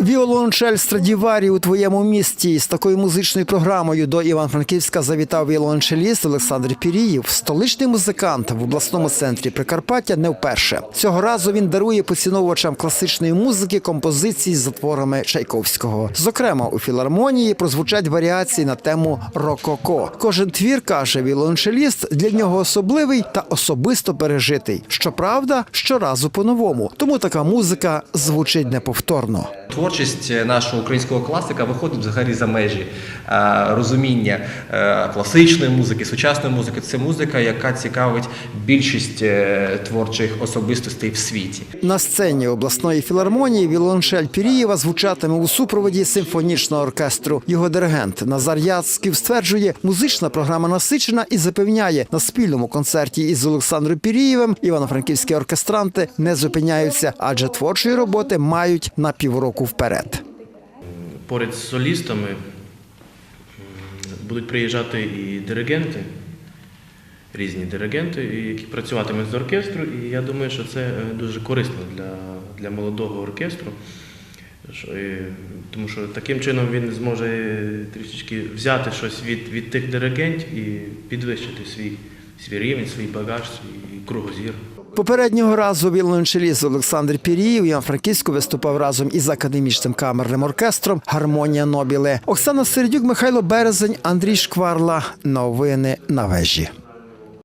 Віолончель Страдіварі у твоєму місті з такою музичною програмою до Іван-Франківська завітав віолончеліст Олександр Піріїв, столичний музикант в обласному центрі Прикарпаття не вперше. Цього разу він дарує поціновувачам класичної музики композиції з творами Чайковського. Зокрема, у філармонії прозвучать варіації на тему рококо. Кожен твір каже віолончеліст для нього особливий та особисто пережитий. Щоправда, щоразу по-новому. Тому така музика звучить неповторно. Творчість нашого українського класика виходить взагалі за межі е, розуміння е, класичної музики, сучасної музики. Це музика, яка цікавить більшість е, творчих особистостей в світі. На сцені обласної філармонії віолончель Пірієва звучатиме у супроводі симфонічного оркестру. Його диригент Назар Яцьків стверджує, музична програма насичена і запевняє, на спільному концерті із Олександром Пірієвим івано-франківські оркестранти не зупиняються, адже творчої роботи мають на півроку вперед. поряд з солістами будуть приїжджати і диригенти, різні диригенти, які працюватимуть з оркестру. І я думаю, що це е, дуже корисно для, для молодого оркестру. І, тому що таким чином він зможе трішечки взяти щось від, від тих диригентів і підвищити свій, свій рівень, свій багаж, свій кругозір. Попереднього разу віолончеліст Олександр Піріїв Іван Франківську виступав разом із академічним камерним оркестром Гармонія Нобіле. Оксана Сердюк, Михайло Березень, Андрій Шкварла. Новини на вежі.